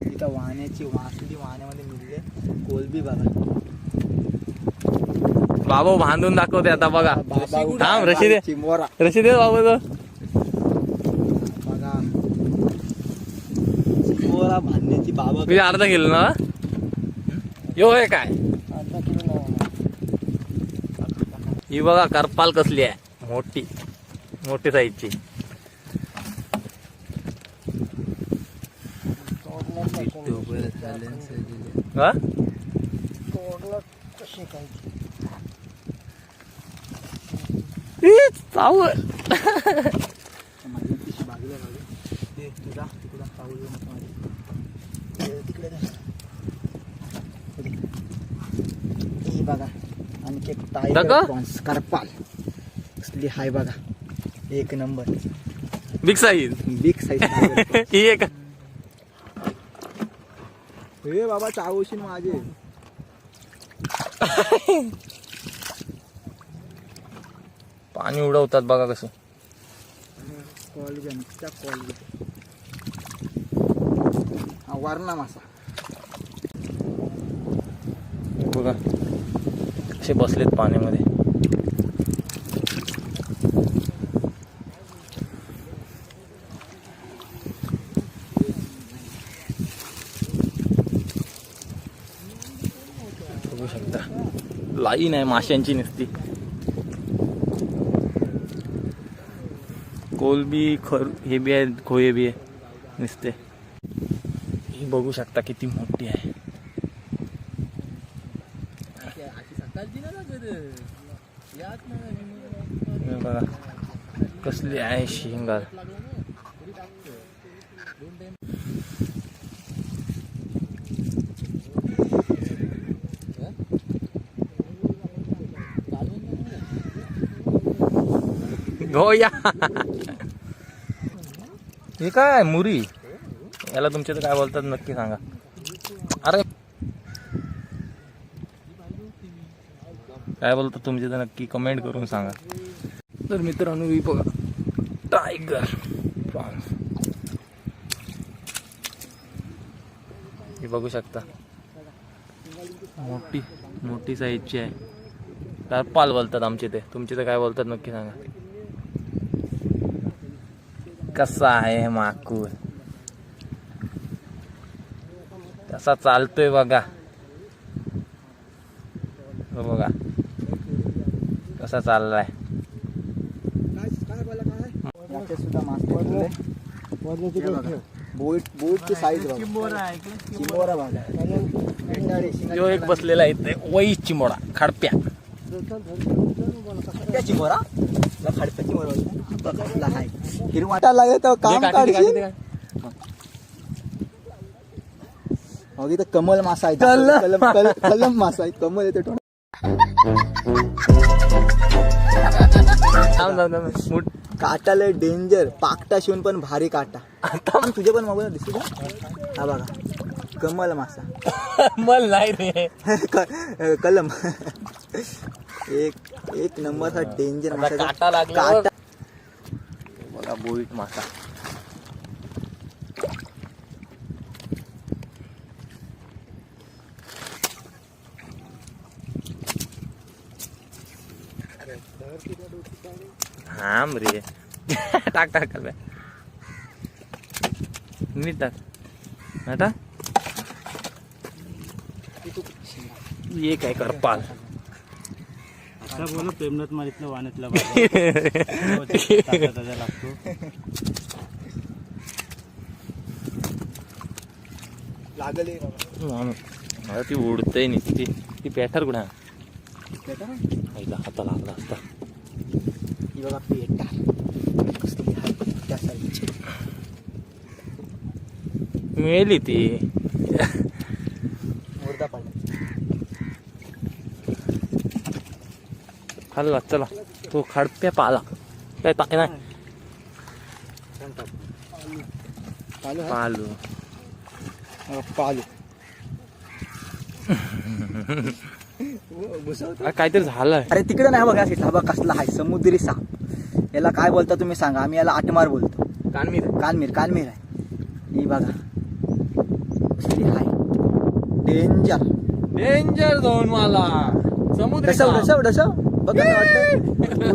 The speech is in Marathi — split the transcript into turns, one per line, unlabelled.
इथं वाहण्याची वासली वाहण्यामध्ये मिळले कोलबी बघा.
बाबा बांधून दाखवते आता बघा.
बाबा
थांब रशी दे रशी दे बाबा तो
बघा. चिंबोरा बांधण्याची बाबा
तुझे अर्धा किलो ना? यो हे काय? ही बघा करपाल कसली आहे. मोठी. मोठी साईजची हा ईच, चावल
माझी पिशी बाजूला लागली ते तुझा तिकडं पाऊल येऊ नको माझी. ते तिकडे ही बघा आणखी करपाल कसली हाय बघा. एक number.
Big size
big size
ही एक.
हे बाबा चावशील माझे.
पाणी उडवतात बघा कसं.
क्वालिटी नुसत्या क्वालिटी हा वरणा मासा.
बघा कसे बसलेत पाण्यामध्ये बघू शकता लाईन आहे माशांची नुसती. कोलबी खर हे बी आहे खोये बी आहे नुसते. ही बघू शकता किती मोठी आहे. बघा कसली आहे शिंगार. गोया हे काय मुरी? याला तुमच्या काय बोलतात नक्की सांगा. अरे. काय बोलतात तुमचे तर नक्की? कमेंट करून सांगा. तर मित्रांनो ही बघा. टायगर प्रॉन्स हे बघू शकता. मोठी मोठी साईजची आहे. पाल बोलतात आमचे ते तुमचे तर काय बोलतात नक्की सांगा. कसा आहे माकूर कसा चालतोय बघा. हो बघा. कसा चाललाय?
बोट साईज
जो एक बसलेला आहे ते वई चिमोडा खडप्या.
त्या चिंबोरा ला खडप्या चिंबोरा कसला हाय. काम
दे काठी, दे काठी,
काढशील?
काठी.
हो इथं कमल मासा आहे. कलम कल- कलम मासा आहे. कमल येते
थांब. मुठ.
काटाला डेंजर पाकटा शिवून पण भारी काटा. आणि तुझ्या पण मोबाईल दिसू का हा बघा. कमल मासा.
मल नाही रे.
कलम. एक एक नंबरचा डेंजर
आता
मासा
काटा लागल्यावर-
काटा.
बघा. बोईट मासा. थांब रे. टाक टाक कर नीट टाक. हा, टाक ये काय करपाल
आता बोला प्रेमनाथ मारितलं वाण्यातला ताजा लागतो
लागले.
मला ती उडतय नुसती ती पॅटर कुठं आईला हाता लागला असता.
ही बघा त्या
मिळेली ती.
मुर्दा पडला
खाल्ला चला. तो खडप्या पाला. काय टाके नाही? पालू
पालू.
काहीतरी झालंय.
अरे तिकडे नाही बघा हा बघ कसला आहे समुद्री साप याला काय बोलता तुम्ही सांगा? आम्ही याला आटमार बोलतो.
कानमीर.
कानमीर कानमीर आहे. ही बघा. डेंजर.
डेंजर झोन मला समुद्र
डसव डसव डसव. बघ कसं वाटतं तुझ्या